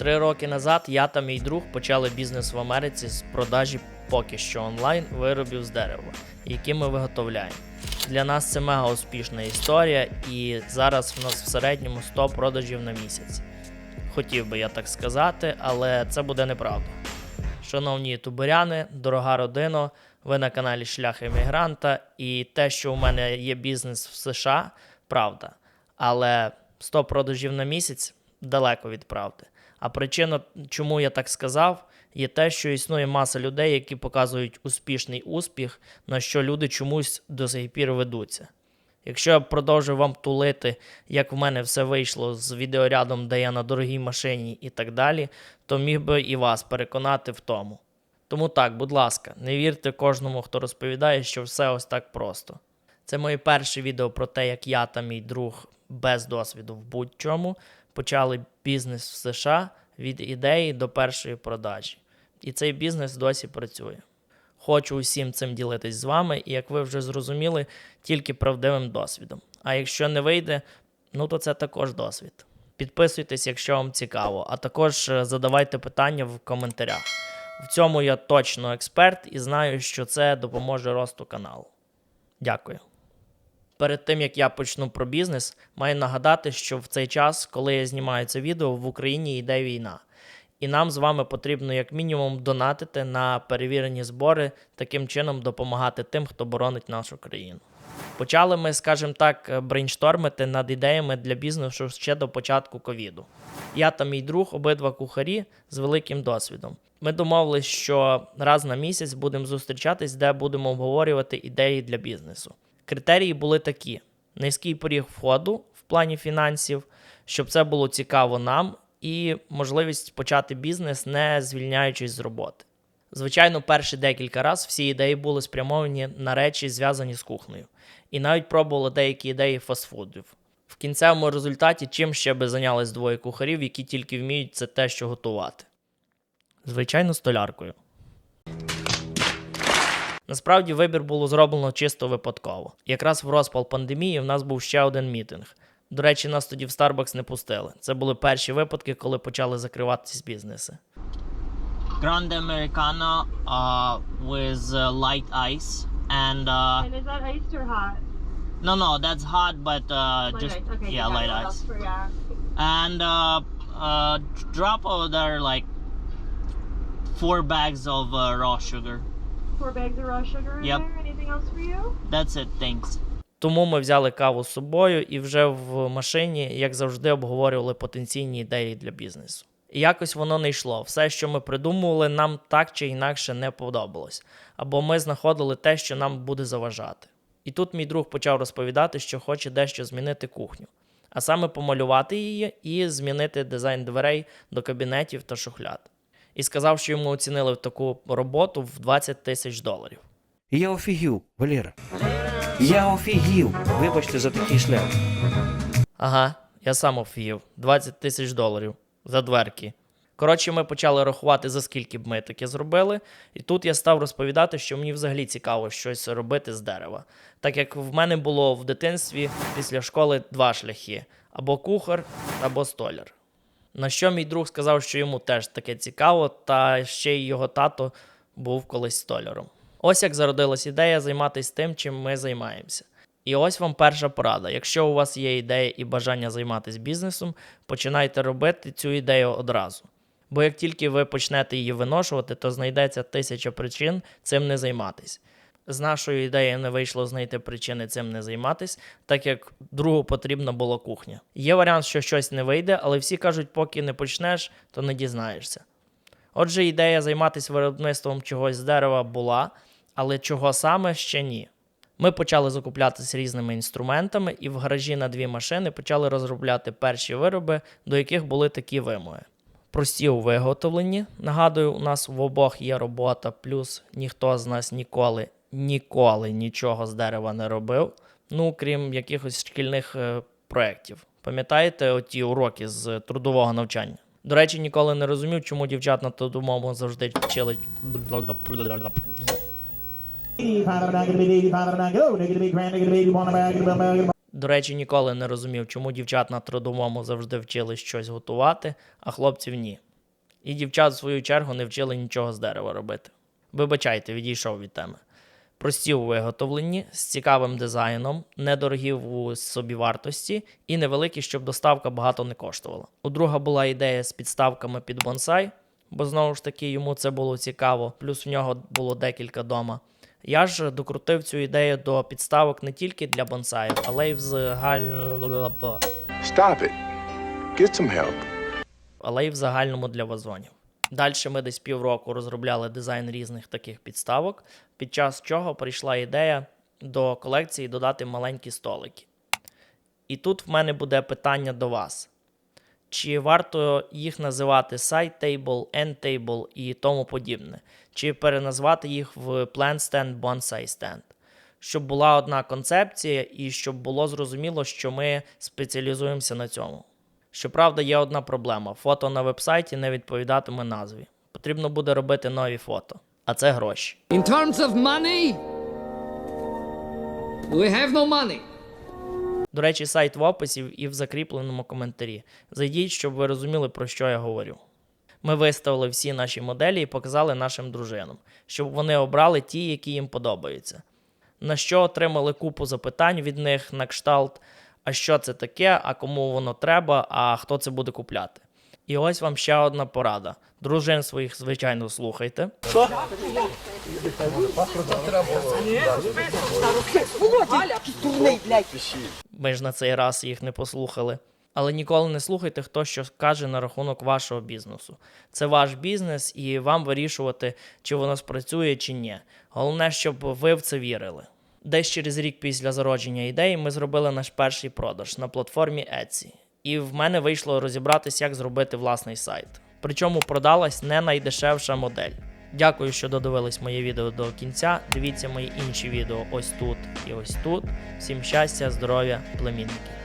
Три роки назад я та мій друг почали бізнес в Америці з продажі поки що онлайн виробів з дерева, які ми виготовляємо. Для нас це мега успішна історія, і зараз в нас в середньому 100 продажів на місяць. Хотів би я так сказати, але це буде неправда. Шановні ютуберяни, дорога родино, ви на каналі Шлях Емігранта, і те, що у мене є бізнес в США, правда. Але 100 продажів на місяць далеко від правди. А причина, чому я так сказав, є те, що існує маса людей, які показують успішний успіх, на що люди чомусь до сих пір ведуться. Якщо я продовжу вам тулити, як в мене все вийшло з відеорядом, де я на дорогій машині і так далі, то міг би і вас переконати в тому. Тому так, будь ласка, не вірте кожному, хто розповідає, що все ось так просто. Це моє перше відео про те, як я та мій друг без досвіду в будь-чому почали бізнес в США від ідеї до першої продажі. І цей бізнес досі працює. Хочу усім цим ділитись з вами, і як ви вже зрозуміли, тільки правдивим досвідом. А якщо не вийде, ну то це також досвід. Підписуйтесь, якщо вам цікаво, а також е, задавайте питання в коментарях. В цьому я точно експерт і знаю, що це допоможе росту каналу. Дякую. Перед тим як я почну про бізнес, маю нагадати, що в цей час, коли я знімаю це відео, в Україні йде війна. І нам з вами потрібно як мінімум донатити на перевірені збори, таким чином допомагати тим, хто боронить нашу країну. Почали ми, скажімо так, брейнштормити над ідеями для бізнесу ще до початку ковіду. Я та мій друг, обидва кухарі з великим досвідом. Ми домовились, що раз на місяць будемо зустрічатись, де будемо обговорювати ідеї для бізнесу. Критерії були такі: низький поріг входу в плані фінансів, щоб це було цікаво нам, і можливість почати бізнес, не звільняючись з роботи. Звичайно, перші декілька разів всі ідеї були спрямовані на речі, зв'язані з кухнею, і навіть пробували деякі ідеї фастфудів. В кінцевому результаті чим ще би зайнялись двоє кухарів, які тільки вміють це те, що готувати. Звичайно, столяркою. Насправді вибір було зроблено чисто випадково. Якраз в розпал пандемії в нас був ще один мітинг. До речі, нас тоді в Starbucks не пустили. Це були перші випадки, коли почали закриватись бізнеси. Grande Americano uh, with uh, light ice and uh, And is that iced or hot? no no that's hot but uh, Light just ice. Okay. yeah light ice for yeah. and uh, uh, drop of there like four bags of uh, raw sugar. Four bags of raw sugar in Yep. there. Anything else for you? That's it, thanks. Тому ми взяли каву з собою і вже в машині, як завжди, обговорювали потенційні ідеї для бізнесу. І якось воно не йшло. Все, що ми придумували, нам так чи інакше не подобалось. Або ми знаходили те, що нам буде заважати. І тут мій друг почав розповідати, що хоче дещо змінити кухню, а саме помалювати її і змінити дизайн дверей до кабінетів та шухляд. І сказав, що йому оцінили таку роботу в 20 тисяч доларів. Я офігів, Валера. Я офігів. Вибачте за такий шлях. Ага, я сам офігів. 20 тисяч доларів за дверки. Коротше, ми почали рахувати, за скільки б ми таке зробили, і тут я став розповідати, що мені взагалі цікаво щось робити з дерева. Так як в мене було в дитинстві після школи два шляхи: або кухар, або столяр. На що мій друг сказав, що йому теж таке цікаво, та ще й його тато був колись столяром. Ось як зародилась ідея займатися тим, чим ми займаємося. І ось вам перша порада. Якщо у вас є ідея і бажання займатися бізнесом, починайте робити цю ідею одразу. Бо як тільки ви почнете її виношувати, то знайдеться тисяча причин цим не займатись. З нашою ідеєю не вийшло знайти причини цим не займатись, так як другу потрібна була кухня. Є варіант, що щось не вийде, але всі кажуть, поки не почнеш, то не дізнаєшся. Отже, ідея займатися виробництвом чогось з дерева була, але чого саме ще ні. Ми почали закуплятися різними інструментами і в гаражі на дві машини почали розробляти перші вироби, до яких були такі вимоги. Прості у виготовленні. Нагадую, у нас в обох є робота, плюс ніхто з нас ніколи, ніколи нічого з дерева не робив, ну крім якихось шкільних е, проєктів. Пам'ятаєте оті уроки з трудового навчання? До речі, ніколи не розумів, чому дівчат на трудовому завжди вчили. До речі, ніколи не розумів, чому дівчат на трудовому завжди вчили щось готувати, а хлопців ні. І дівчат, в свою чергу, не вчили нічого з дерева робити. Вибачайте, відійшов від теми. Прості у виготовленні, з цікавим дизайном, недорогі у собівартості і невеликі, щоб доставка багато не коштувала. У друга була ідея з підставками під бонсай, бо знову ж таки йому це було цікаво, плюс в нього було декілька дома. Я ж докрутив цю ідею до підставок не тільки для бонсаїв, але й взагалі Stop it. Get some help. але й в загальному для вазонів. Далі ми десь півроку розробляли дизайн різних таких підставок, під час чого прийшла ідея до колекції додати маленькі столики. І тут в мене буде питання до вас: чи варто їх називати side table, end table і тому подібне, чи переназвати їх в plant stand, bonsai stand? Щоб була одна концепція і щоб було зрозуміло, що ми спеціалізуємося на цьому. Щоправда, є одна проблема: фото на вебсайті не відповідатиме назві. Потрібно буде робити нові фото, а це гроші. In terms of money, we have no money. До речі, сайт в описі і в закріпленому коментарі. Зайдіть, щоб ви розуміли, про що я говорю. Ми виставили всі наші моделі і показали нашим дружинам, щоб вони обрали ті, які їм подобаються. На що отримали купу запитань від них на кшталт, а що це таке, а кому воно треба, а хто це буде купляти. І ось вам ще одна порада. Дружин своїх, звичайно, слухайте. Ми ж на цей раз їх не послухали. Але ніколи не слухайте, хто що каже на рахунок вашого бізнесу. Це ваш бізнес, і вам вирішувати, чи воно спрацює, чи ні. Головне, щоб ви в це вірили. Десь через рік після зародження ідеї ми зробили наш перший продаж на платформі Etsy. І в мене вийшло розібратися, як зробити власний сайт. Причому продалась не найдешевша модель. Дякую, що додивились моє відео до кінця. Дивіться мої інші відео ось тут і ось тут. Всім щастя, здоров'я, племінники.